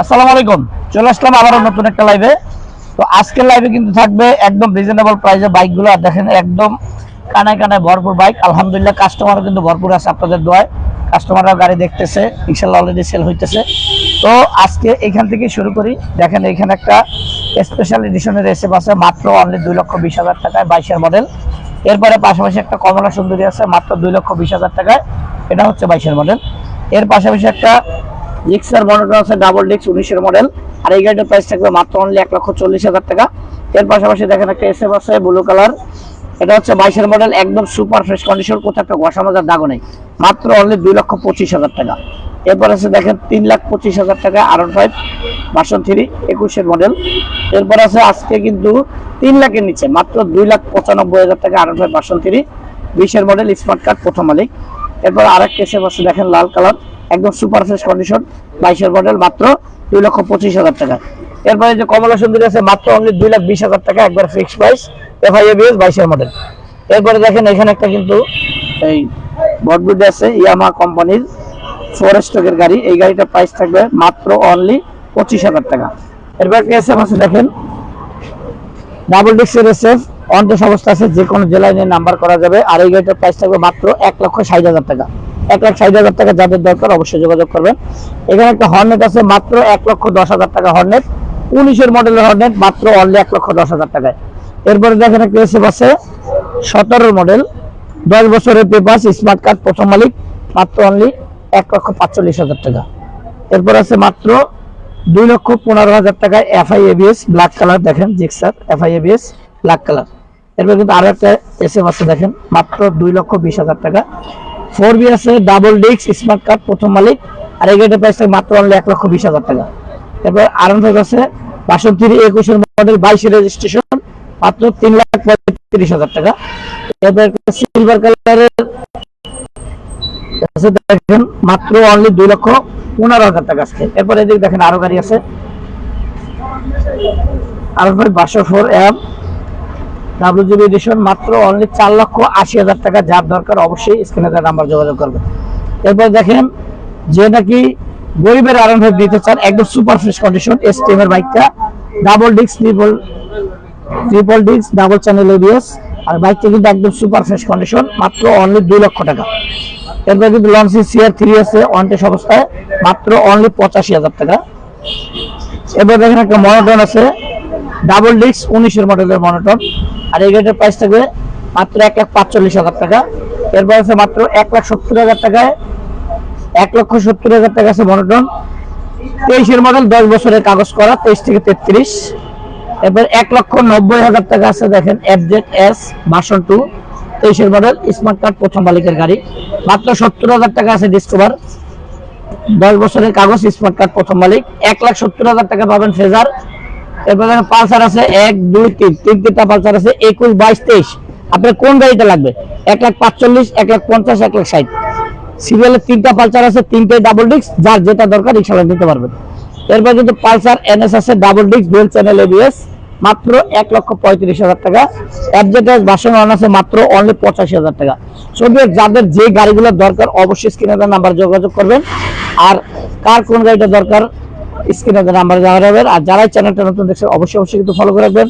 আসসালামু আলাইকুম। চলে আসলাম আবারও নতুন একটা লাইভে তো আজকের লাইভে কিন্তু থাকবে একদম রিজনেবল প্রাইসে বাইকগুলো আর দেখেন একদম কানায় কানায় ভরপুর বাইক আলহামদুলিল্লাহ কাস্টমারও কিন্তু ভরপুর আছে আপনাদের দোয়ায়। কাস্টমাররাও গাড়ি দেখতেছে, ইনশাল্লাহ অলরেডি সেল হইতেছে। তো আজকে এখান থেকে শুরু করি। দেখেন এখানে একটা স্পেশাল এডিশনের এসে আছে, মাত্র অনলি দুই লক্ষ বিশ হাজার টাকায় বাইশের মডেল এরপরে পাশাপাশি একটা কমলা সুন্দরী আছে, মাত্র দুই লক্ষ বিশ হাজার টাকায়। এটা হচ্ছে বাইশের মডেল এর পাশাপাশি একটা জিক্সার মডেল আছে ডাবল ডিক্স উনিশের মডেল আর এই গাড়িটার প্রাইস থাকবে মাত্র অনলি এক লক্ষ চল্লিশ হাজার টাকা। এর পাশাপাশি দেখেন একটা এসএফ আছে ব্লু কালার এটা হচ্ছে বাইশের মডেল একদম সুপার ফ্রেশ কন্ডিশন কোথাও একটা ঘষা মাজার দাগও নেই। মাত্র অনলি দুই লক্ষ পঁচিশ হাজার টাকা। এরপর আছে দেখেন তিন লাখ পঁচিশ হাজার টাকা আর ফাইভ ভার্সন থ্রি একুশের মডেল এরপর আছে আজকে কিন্তু তিন লাখের নিচে, মাত্র দুই লাখ পঁচানব্বই হাজার টাকা আর ফাইভ ভার্সন থ্রি বিশের মডেল স্মার্ট কার্ড প্রথম মালিক। এরপর আরেকটা এসে আছে, দেখেন লাল কালার একদম সুপার ফ্রেশ কন্ডিশন বাইশের মডেল মাত্র দুই লক্ষ পঁচিশ হাজার টাকা। এরপরে যে কমলা সুন্দরী আছে, মাত্র অনলি দুই লাখ বিশ হাজার টাকা, একবার ফিক্সড প্রাইস এফআইএবিএস বাইশের মডেল এরপরে দেখেন এখানে একটা কিন্তু এই বটবুডে আছে ইয়ামা কোম্পানির ফোর স্টকের গাড়ি। এই গাড়িটার প্রাইস থাকবে মাত্র অনলি পঁচিশ হাজার টাকা। এরপর এসএফ আছে, দেখেন। ডাবল ডিক্সের এসএফ অন্তস অবস্থা আছে যে কোনো জেলায় নিয়ে নাম্বার করা যাবে। আর এই গাড়িটার প্রাইস থাকবে মাত্র এক লক্ষ ষাট হাজার টাকা। এক লাখ ষাট হাজার টাকা যাদের দরকার অবশ্যই যোগাযোগ করবেন। এখানে একটা হর্নেট আছে, মাত্র এক লক্ষ দশ হাজার টাকা হর্নেট উনিশের মডেলের হর্নেট মাত্র অনলি এক লক্ষ দশ হাজার টাকায়। এরপরে দেখেন একটা এসএফ আছে, সতেরোর মডেল। দশ বছরের পেপার স্মার্ট কার্ড প্রথম মালিক, মাত্র অনলি এক লক্ষ পাঁচচল্লিশ হাজার টাকা। এরপর আছে মাত্র দুই লক্ষ পনেরো হাজার টাকায় এফআই এবিএস ব্ল্যাক কালার দেখেন Gixxer FI ABS black colour এরপর কিন্তু আরও একটা এস এম আছে, দেখেন, মাত্র দুই লক্ষ বিশ হাজার টাকা। ফোর বি আছে ডাবল ডিক্স স্মার্ট কার্ড প্রথম মালিক। আর এই গাড়িটার প্রাইস মাত্র অনলি এক লক্ষ বিশ হাজার টাকা। এরপর আরন ফাইভ আছে বাষট্টি একুশের মডেল বাইশে রেজিস্ট্রেশন মাত্র তিন লাখ পঁয়ত্রিশ হাজার টাকা। এরপর সিলভার কালারের দেখেন, মাত্র অনলি দুই লক্ষ পনেরো হাজার টাকা আজকে। এরপর এদিকে দেখেন আরও গাড়ি আছে। আরও বারোশো four M W GB edition মাত্র অনলি চার লক্ষ আশি হাজার টাকা যার দরকার, অবশ্যই স্ক্রিনে তার নাম্বার যোগাযোগ করবে। এরপর দেখেন, যে নাকি গরিবের দিতে চান, একদম সুপার ফ্রেশ কন্ডিশন এস বাইকটা double disc triple triple disc double channel ABS আর বাইকটা কিন্তু একদম সুপার ফ্রেশ কন্ডিশন মাত্র অনলি দুই লক্ষ টাকা। এরপর কিন্তু লঞ্চি সিআর থ্রি আছে ওয়ান্টেস অবস্থায়, মাত্র অনলি পঁচাশি হাজার টাকা। এবার দেখেন একটা মনোটন আছে ডাবল ডিস্ক উনিশের মডেলের মনোটন আর এই গাড়িটার প্রাইস থাকবে মাত্র এক লাখ পাঁচচল্লিশ হাজার টাকা। এরপর আছে মাত্র এক লাখ সত্তর হাজার টাকায়। এক লক্ষ সত্তর হাজার টাকা আছে মনোটন তেইশের মডেল দশ বছরের কাগজ করা, তেইশ থেকে তেত্রিশ। এরপর এক লক্ষ নব্বই হাজার টাকা আছে দেখেন এফজেড এস ভার্সন টু তেইশের মডেল স্মার্ট কার্ড প্রথম মালিকের গাড়ি। মাত্র সত্তর হাজার টাকা আছে ডিসকভার দশ বছরের কাগজ স্মার্ট কার্ড প্রথম মালিক। এক লাখ সত্তর হাজার টাকা পাবেন ফেজার এরপর পালসার আছে এক, দুই, তিন তিন তিনটা পালসার আছে, একুশ, বাইশ, তেইশ। আপনার কোন লাগবে? এক লাখ পাঁচচল্লিশ, এক লাখ পঞ্চাশ, এক লাখ ষাট। তিনটা পালসার আছে ডাবল ডিস্ক যার যেটা দরকার ইনশাল্লাহ নিতে পারবেন। এরপর কিন্তু পালসার এনএস আছে double disc dual channel ABS মাত্র এক লক্ষ পঁয়ত্রিশ হাজার টাকা। ওয়ান আছে, মাত্র অনলি পঁচাশি হাজার টাকা। সবই যাদের যে গাড়িগুলো দরকার, অবশ্যই স্ক্রিনে নাম্বার যোগাযোগ করবেন। আর কার কোন গাড়িটা দরকার স্ক্রিনে নাম্বার দেওয়া হবে আর যারা চ্যানেলটা নতুন দেখছেন, অবশ্যই অবশ্যই কিন্তু ফলো করে রাখবেন।